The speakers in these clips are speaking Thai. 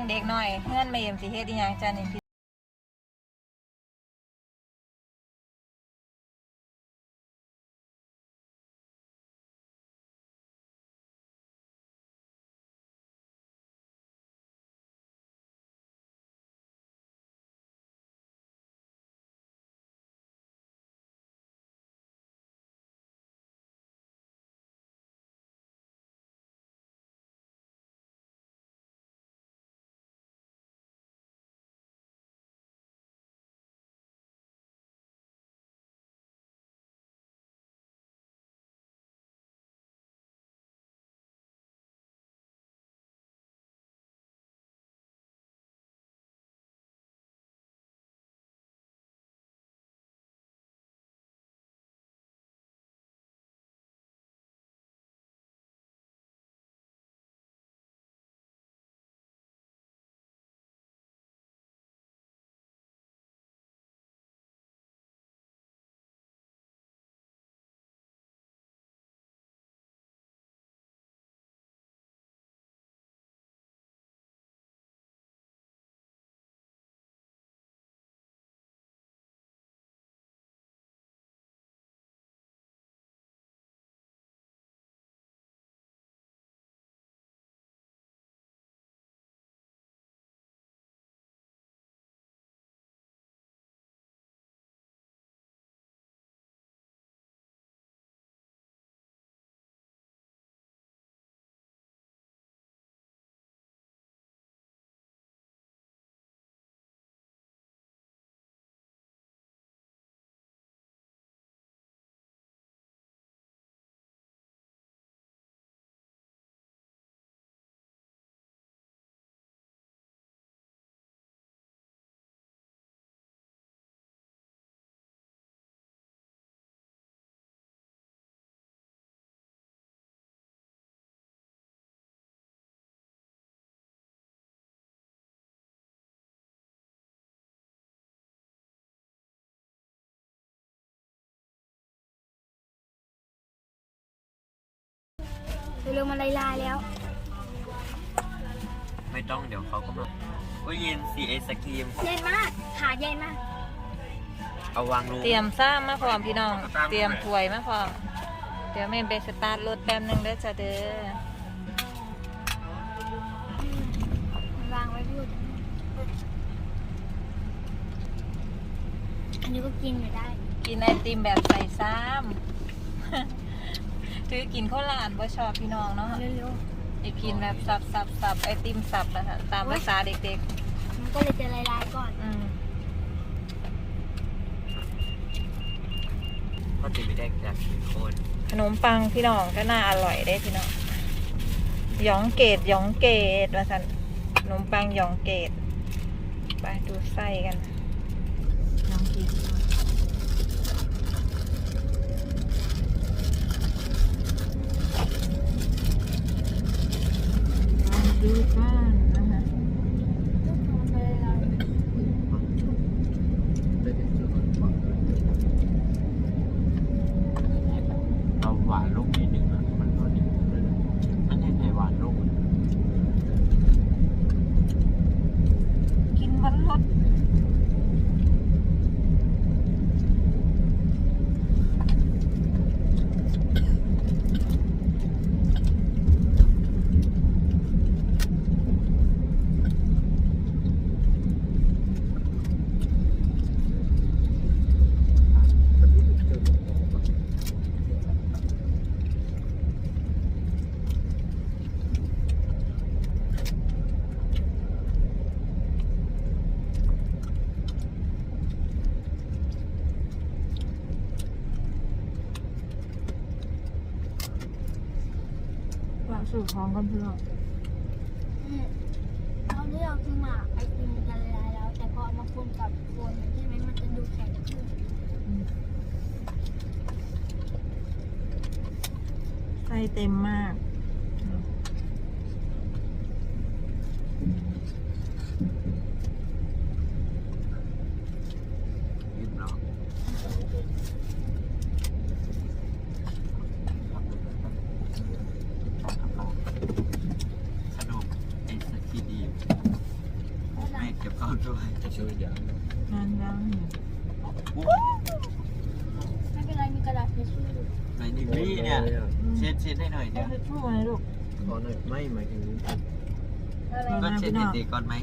งเด็กหน่อยเงื่อนมาเยี่มสิเฮ็ดอียังจ้านี่พี เร็วๆมาลายลายๆแล้ว ไม่ต้องเดี๋ยวเขาก็มาอุ้ยเย็นสีไอศกรีม เย็นมาก ขาเย็นมาก เอาวางลง เตรียมซ่ามาพร้อมพี่น้อง เตรียมถ้วยมาพร้อม เดี๋ยวแม่ไปสตาร์ทรถแป๊บหนึงเด้อจ้าเด้อวางไว้พูดอันนี้ก็กินอยู่ได้ กินไอติมแบบใส่ซ้ำ ถือกินข้าวหลานบ่ชอบพี่น้องเนาะเร็วอยากกินแบบสับสับสับไอติมสับนะคะตามภาษาเด็กๆ มันก็เลยจะลายลายๆก่อนๆ อืมก็จะไม่ได้จากสีโคนขนมปังพี่น้องก็น่าอร่อยได้พี่น้องหยองเกตหยองเกตว่าสันขนมปังหยองเกตไปดูไส้กันลองกิน ลองดูกันนะคะ เราหวานลงนิดนึงนะมันก็ดีเลยอันนี้ไหนหวานลง กินวันรส ว่า สู่ของกันเพื่อนอืมตอนที่เรากินมาไอติมมันจะละลายแล้ว แต่พอเอามาคนกับคนใช่ไหมมันจะดูแข็งขึ้นไส้เต็มมาก รีบเนาะขนมไอศกรีมแม่เก็บ ด้วยช่วยอย่าง งาน ยังไม่เป็นไรมีกระดาษทิชชู่ในดิลี่เนี่ย เช็ดเช็ดให้หน่อยเอาเดี๋ยวทิชชู่มาให้ลูกขอหน่อยไม่หมายถึงอะไรก็เช็ดเด็กๆก่อนไหม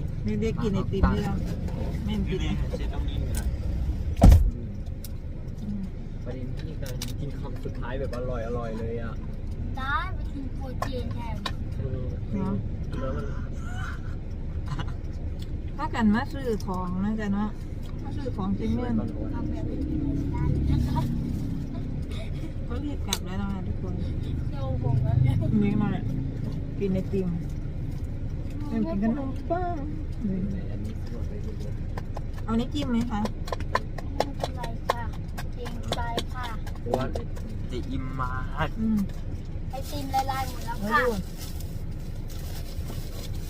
เด็กๆกินไอติมหรือยังไม่นี่กินนี่เช็ดตรงนี้หน่อยอืมประเด็นที่การกินคำสุดท้ายแบบอร่อยอร่อยเลยอะได้ไปกินโปรตีนแทนเนาะแล้วมัน ถ้ากันมาซื้อของนะจ๊ะเนาะ มาซื้อของจริงเนี่ยทำแบบนี้ได้นะครับก็รีบกลับแล้วนะทุกคนเดี๋ยวผมก็จะนี่มากินไอติมเป็นกินขนมปังอันนี้สดไปดูเลยเอานี้จิ้มไหมคะไม่เป็นไรค่ะเองใจค่ะเพราะว่าจะอิ่มมากอืมไอติมละลายหมดแล้วแล้วค่ะดู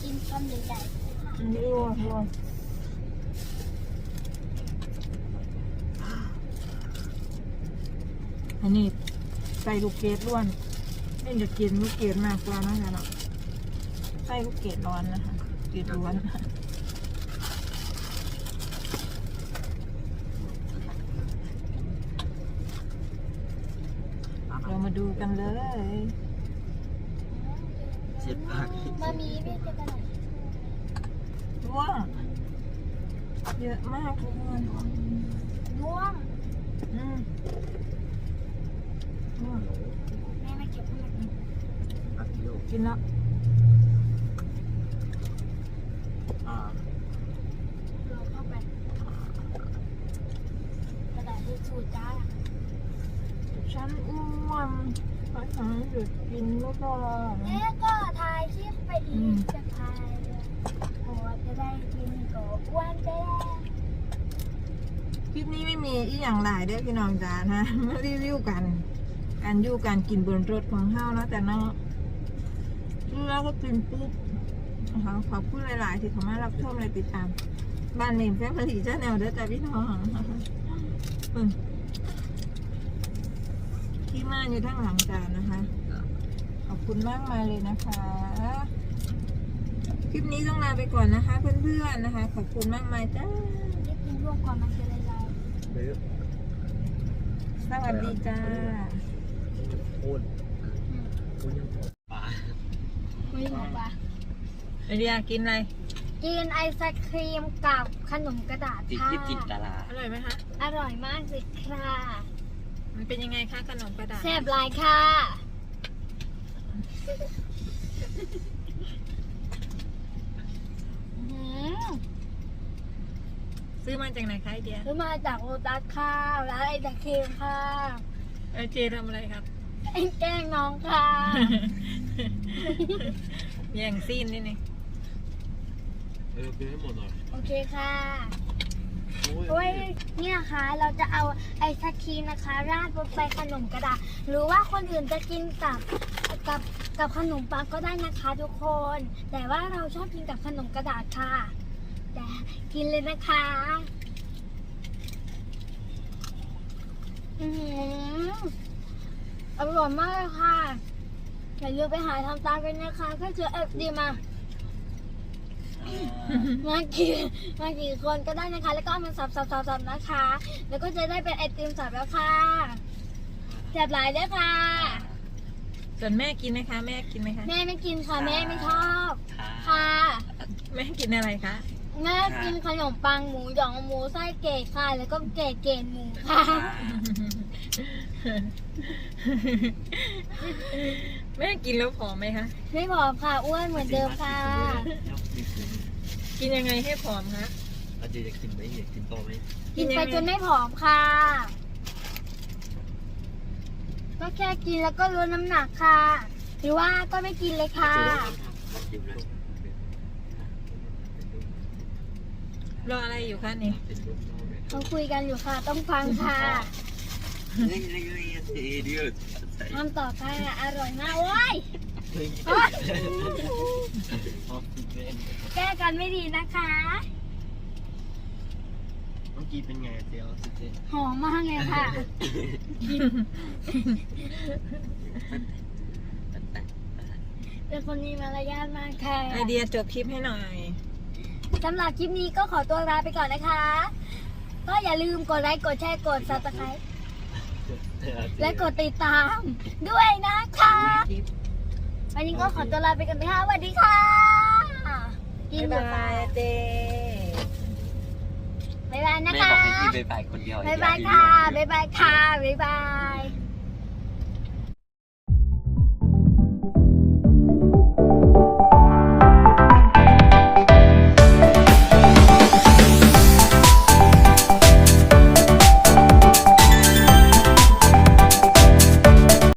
กินคำใหญ่อันนี้ดูดู อันนี้ใส่ลูกเกดล้วนนี่จะกินลูกเกดมากกว่านะจ๊ะเนาะใส่ลูกเกดร้อนนะคะเกดล้วนเรามาดูกันเลยเช็ดปากๆมามีไม่จะกระดาษร่วงเยอะมากทุกคนร่วงอืมร่วง แม่ไม่เก็บให้มันอัดลูกกินแล้วอ่าโรยเข้าไปกระดาษทิชชู่จ้าฉันอ้วนเพราะฉันหยุดกินแล้วก็เอ๊ะก็ถ่ายคลิปไปอีกจะถ่ายโอ้จะได้กินก็อ้วนไปแล้วคลิปนี้ไม่มีอีหยังหลายเด้อพี่น้องจ๋านะมารีวิวกัน การอยู่การกินบนรถของเฮาเนาะแต่เนาะซื้อแล้วก็กินปุ๊บนะคะขอบคุณหลาย ๆ ที่เข้ามารับชมและติดตาม บ้านเมนแฟมิลี่ชาแนลเด้อจ้าพี่น้องอืมที่มาอยู่ทั้งหลังจานนะคะ ขอบคุณมากมายเลยนะคะ คลิปนี้ต้องลาไปก่อนนะคะ เพื่อน ๆ นะคะ ขอบคุณมากมายจ้าได้กินร่วมก่อนมันจะละลายหรือสวัสดีจ้า โอนโอนยังพอปลาไม่บอกว่าไอเดียกินอะไร กินไอศครีมกับขนมกระดาษติดค่ะยิบจินตลาอร่อยไหมคะ อร่อยมากเลยค่ะมันเป็นยังไงคะขนมกระดาษแซ่บหลายค่ะ อื้อหือซื้อมาจากไหนคะไอเดีย ซื้อมาจากโลตัสค่ะร้านไอศครีมค่ะ ไอเจทำอะไรครับ ไอ้แกล้งน้องค่ะ แย่งซีนนี่นี่เออเป็นให้หมดหน่อยโอเคค่ะโอ้โอ้ยเนี่ยค่ะ เราจะเอาไอศครีมนะคะ ราดบนไปขนมกระดาษ หรือว่าคนอื่นจะกินกับกับกับขนมปังก็ได้นะคะทุกคน แต่ว่าเราชอบกินกับขนมกระดาษค่ะแต่กินเลยนะคะ อือหื ออร่อยมากเลยค่ะอย่าลืมไปหาทำตามกันนะคะถ้าเจอเอฟดีมา มากี่มากี่คนก็ได้นะคะ แล้วก็เอามันสับสับสับสับนะคะ แล้วก็จะได้เป็นไอติมสับแล้วค่ะแซ่บหลายด้วยค่ะ ส่วนแม่กินไหมคะ แม่กินไหมคะ แม่ไม่กินค่ะ แม่ไม่ชอบ ค่ะ แม่กินอะไรคะ แม่กินขนมปังหมูหยองหมูไส้เกดค่ะ แล้วก็เกดเกดหมูค่ะ แม่กินแล้วผอมไหมคะ ไม่ผอมค่ะอ้วนเหมือนเดิมค่ะ กินยังไงให้ผอมคะอาจจะอยากกินไหมอยากกินต่อไหมกินไปจนไม่ผอมค่ะ ก็แค่กินแล้วก็ลดน้ำหนักค่ะ หรือว่าก็ไม่กินเลยค่ะกินเลยรออะไรอยู่คะนี่เป็นลูกน้องเลยเขาคุยกันอยู่ค่ะ ต้องฟังค่ะ ทำต่อค่ะอร่อยมากโอ้ยเฮ้ยโอ๊ยออกซิเจนแก้กันไม่ดีนะคะ เมื่อกี้เป็นไงเดี๋ยวออกซิเจนหอมมากเลยค่ะ เป็นคนมีมารยาทมากค่ะไอเดียจบคลิปให้หน่อย สำหรับคลิปนี้ก็ขอตัวลาไปก่อนนะคะ ก็อย่าลืมกดไลค์ กดแชร์ กด subscribe และกดติดตามด้วยนะคะวันนี้ก็ขอตัวลาไปกันนะคะสวัสดีค่ะกินหมบ๊าดยไปบายเดบ๊ายบายนะแม่คะบอกให้พี่ไปไปคนเดียวบ๊ายบายค่ะบ๊ายบายค่ะบ๊ายบาย